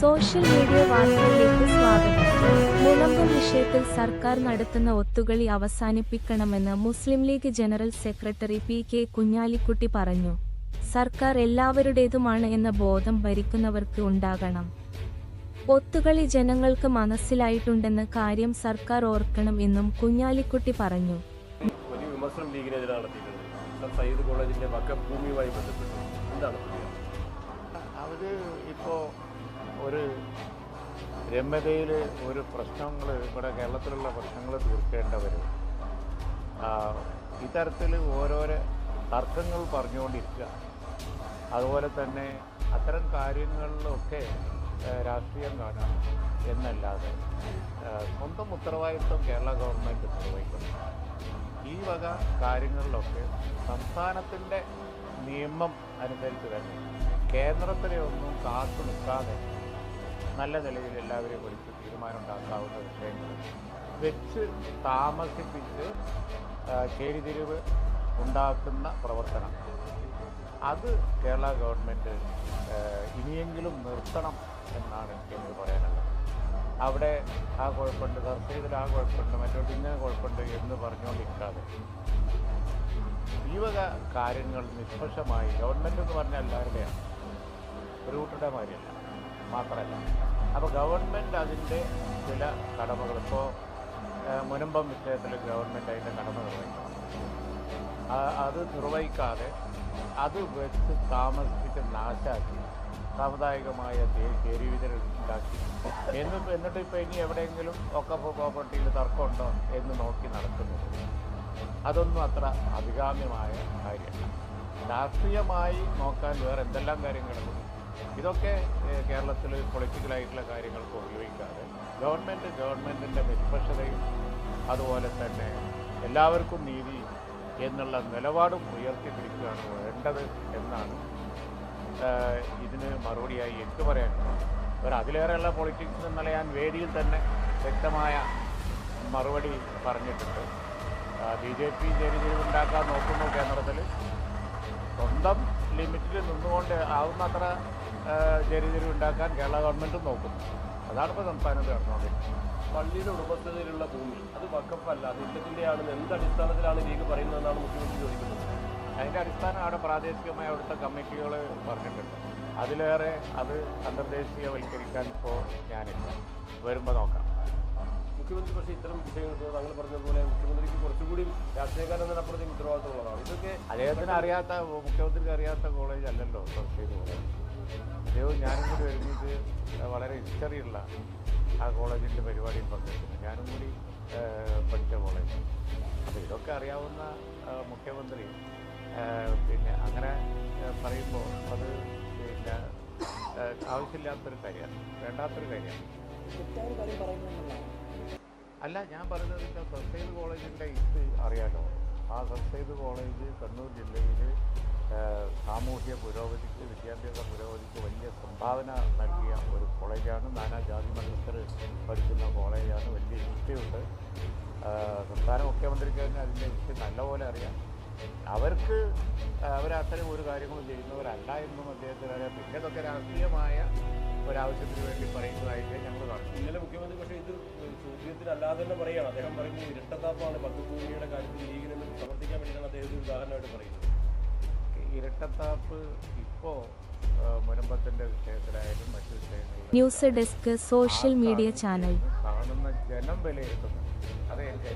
Social media വാർത്തയിലേക്ക് സ്വാഗതം. മുനമ്പം വിഷയത്തിൽ സർക്കാർ നടത്തുന്ന ഒത്തുകളി അവസാനിപ്പിക്കണമെന്ന് Muslim League general secretary P K Kunhalikutty പറഞ്ഞു. സർക്കാർ എല്ലാവരുടേതുമാണ് എന്ന ബോധം ഭരിക്കുന്നവർക്ക് ഉണ്ടാകണം. ഒത്തുകളി ജനങ്ങൾക്ക് മനസ്സിലായിട്ടുണ്ടെന്ന കാര്യം സർക്കാർ ഓർക്കണം എന്നും കുഞ്ഞാലിക്കുട്ടി പറഞ്ഞു. വിമർശനം ലീഗിനെതിരെ നടത്തിയിട്ടുണ്ട്. സർ സയ്യിദ് കോളേജിന്റെ വക്കഫ് ഭൂമിയുമായി ബന്ധപ്പെട്ട്. എന്താണ് അവർ ഇപ്പോൾ ഒരു രമ്യതയിൽ ഒരു പ്രശ്നങ്ങൾ ഇവിടെ കേരളത്തിലുള്ള പ്രശ്നങ്ങൾ തീർക്കേണ്ടവർ ഇത്തരത്തിൽ ഓരോരോ തർക്കങ്ങൾ പറഞ്ഞുകൊണ്ടിരിക്കുക. അതുപോലെ തന്നെ അത്തരം കാര്യങ്ങളിലൊക്കെ രാഷ്ട്രീയം കാണാം എന്നല്ലാതെ സ്വന്തം ഉത്തരവാദിത്വം കേരള ഗവൺമെന്റ് നിർവഹിക്കുന്നു. ഈ വക കാര്യങ്ങളിലൊക്കെ സംസ്ഥാനത്തിന്റെ നിയമം അനുസരിച്ച് തന്നെ കേന്ദ്രത്തിനെ ഒന്നും കാത്തു നിൽക്കാതെ നല്ല നിലയിൽ എല്ലാവരെയും വിളിച്ച് തീരുമാനം ഉണ്ടാക്കാവുന്ന വിഷയങ്ങൾ വെച്ച് താമസിപ്പിച്ച് ചേരിതിരിവ് ഉണ്ടാക്കുന്ന പ്രവർത്തനം. അത് കേരള ഗവൺമെന്റ് ഇനിയെങ്കിലും നിർത്തണം എന്നാണ് എനിക്ക് പറയാനുള്ളത്. അവിടെ ആ കുഴപ്പമുണ്ട് സർസൈഡിൽ ആ കുഴപ്പമുണ്ട് മറ്റോട്ട് ഇങ്ങനെ കുഴപ്പമുണ്ട് എന്ന് പറഞ്ഞുകൊണ്ടിരിക്കാതെ. ഈ വക കാര്യങ്ങൾ നിഷ്പക്ഷമായി ഗവൺമെന്റ് എന്ന് പറഞ്ഞാൽ എല്ലാവരുടെയാണ്. കൂട്ടരുടെ മാതിരിയല്ല മാത്രമല്ല. അപ്പോൾ ഗവൺമെന്റ് അതിന്റെ ചില കടമകൾ. ഇപ്പോൾ മുനമ്പം വിഷയത്തിൽ ഗവൺമെന്റ് അതിന്റെ കടമ നിർവഹിക്കണം. അത് നിർവഹിക്കാതെ അത് വെച്ച് താമസിച്ച് നാശാക്കി സാമുദായികമായ ചേരിവിതരം ഉണ്ടാക്കി എന്ന് എന്നിട്ട് ഇപ്പോൾ ഇനി എവിടെയെങ്കിലും ഒക്കെ പ്രോപ്പർട്ടിയിൽ തർക്കമുണ്ടോ എന്ന് നോക്കി നടക്കുന്നത്. അതൊന്നും അത്ര അഭികാമ്യമായ കാര്യമല്ല. രാഷ്ട്രീയമായി നോക്കാൻ വേറെ എന്തെല്ലാം കാര്യങ്ങളുണ്ട്? ഇതൊക്കെ കേരളത്തിൽ പൊളിറ്റിക്കലായിട്ടുള്ള കാര്യങ്ങൾക്ക് ഉപയോഗിക്കാതെ ഗവൺമെന്റ് ഗവൺമെന്റിന്റെ നിഷ്പക്ഷതയും അതുപോലെ തന്നെ എല്ലാവർക്കും നീതി എന്നുള്ള നിലപാടും ഉയർത്തിപ്പിടിക്കുകയാണ് വേണ്ടത് എന്നാണ് ഇതിന് മറുപടിയായി എനിക്ക് പറയാനുള്ളത് ഒരു അതിലേറെയുള്ള പൊളിറ്റിക്സ് എന്നുള്ള ഞാൻ വേദിയിൽ തന്നെ വ്യക്തമായ മറുപടി പറഞ്ഞിട്ടുണ്ട്. ബി ജെ പി ചേരിതിരിവുണ്ടാക്കാൻ നോക്കുന്നു കേന്ദ്രത്തിൽ സ്വന്തം ലിമിറ്റിൽ നിന്നുകൊണ്ട് ആവുന്നത്ര ചേരിതിരിവ് ഉണ്ടാക്കാൻ കേരള ഗവൺമെന്റും നോക്കുന്നു അതാണ് ഇപ്പോൾ സംസ്ഥാനത്ത് നടന്നുകൊണ്ടിരിക്കുന്നത് പള്ളിയുടെ ഉടമസ്ഥതയിലുള്ള ഭൂമി അത് വക്കഫല്ല അത് ഇല്ലത്തിന്റെ ആണെന്ന് എന്ത് അടിസ്ഥാനത്തിലാണ് ലീഗ് പറയുന്നതെന്നാണ് മുഖ്യമന്ത്രി ചോദിക്കുന്നത്? അതിന്റെ അടിസ്ഥാനം അവിടെ പ്രാദേശികമായ അവിടുത്തെ കമ്മിറ്റികൾ പറഞ്ഞിട്ടുണ്ട്. അതിലേറെ അത് അന്തർദേശീയവൽക്കരിക്കാൻ ഇപ്പോൾ ഞാനില്ല. വരുമ്പോൾ നോക്കാം. മുഖ്യമന്ത്രി പക്ഷേ ഇത്തരം വിഷയങ്ങൾക്ക് താങ്കൾ പറഞ്ഞതുപോലെ മുഖ്യമന്ത്രിക്ക് കുറച്ചുകൂടി രാഷ്ട്രീയക്കാരെന്നതിനപ്പുറത്തേക്ക് ഉത്തരവാദിത്തമുള്ളതാണ്. ഇതൊക്കെ അദ്ദേഹത്തിന് അറിയാത്ത മുഖ്യമന്ത്രിക്ക് അറിയാത്ത കോളേജ് അല്ലല്ലോ കോളേജ് അദ്ദേഹവും ഞാനും കൂടി ഒരുമിച്ച് വളരെ ഹിസ്റ്ററിയുള്ള ആ കോളേജിന്റെ പരിപാടിയിൽ പങ്കെടുക്കുന്നു. ഞാനും കൂടി പഠിച്ച കോളേജ്. അപ്പോൾ ഇതൊക്കെ അറിയാവുന്ന മുഖ്യമന്ത്രി പിന്നെ അങ്ങനെ പറയുമ്പോൾ അത് പിന്നെ ആവശ്യമില്ലാത്തൊരു കാര്യമാണ്. വേണ്ടാത്തൊരു കാര്യമാണ്. അല്ല ഞാൻ പറയുന്നത് വെച്ചാൽ സബ്സൈഡ് കോളേജിന്റെ ഇത് അറിയാലോ. ആ സസ്തേത് കോളേജ് കണ്ണൂർ ജില്ലയിൽ സാമൂഹ്യ പുരോഗതിക്ക് വിദ്യാഭ്യാസ പുരോഗതിക്ക് വലിയ സംഭാവന നൽകിയ ഒരു കോളേജാണ്. നാനാ ജാതി മതസ്ഥർ പഠിക്കുന്ന കോളേജാണ്. വലിയ ഹിസ്റ്ററിയുണ്ട് സംസ്ഥാന മുഖ്യമന്ത്രിക്ക് തന്നെ അതിന്റെ ഹിസ്റ്ററി നല്ലപോലെ അറിയാം. അവർക്ക് അവർ അത്തരം ഒരു കാര്യങ്ങളും ചെയ്യുന്നവരല്ല എന്നും അദ്ദേഹത്തിന് അറിയാം. പിന്നെ ഇതൊക്കെ രാഷ്ട്രീയമായ ഒരാവശ്യത്തിന് വേണ്ടി പറയുന്നതായിട്ട് ഞങ്ങൾ കാണും ഇന്നലെ മുഖ്യമന്ത്രി പക്ഷേ ഇത് ചോദ്യത്തിലല്ലാതെ തന്നെ പറയുകയാണ്. അദ്ദേഹം പറയുന്നത് ഇരട്ടത്താപ്പാണ് ഭക്തഭൂമിയുടെ കാര്യത്തിൽ ലീഗിനെന്ന് പ്രവർത്തിക്കാൻ വേണ്ടിയിട്ടാണ് അദ്ദേഹം ഒരു ഉദാഹരണമായിട്ട് പറയുന്നത്. ഇരട്ടത്താപ്പ് ഇപ്പോൾ മുനമ്പത്തിന്റെ വിഷയത്തിലായാലും മറ്റു വിഷയങ്ങളിലും news desk social media channel കാണുന്ന ജനം വിലയിരുത്തുന്നു. അത് എന്റെ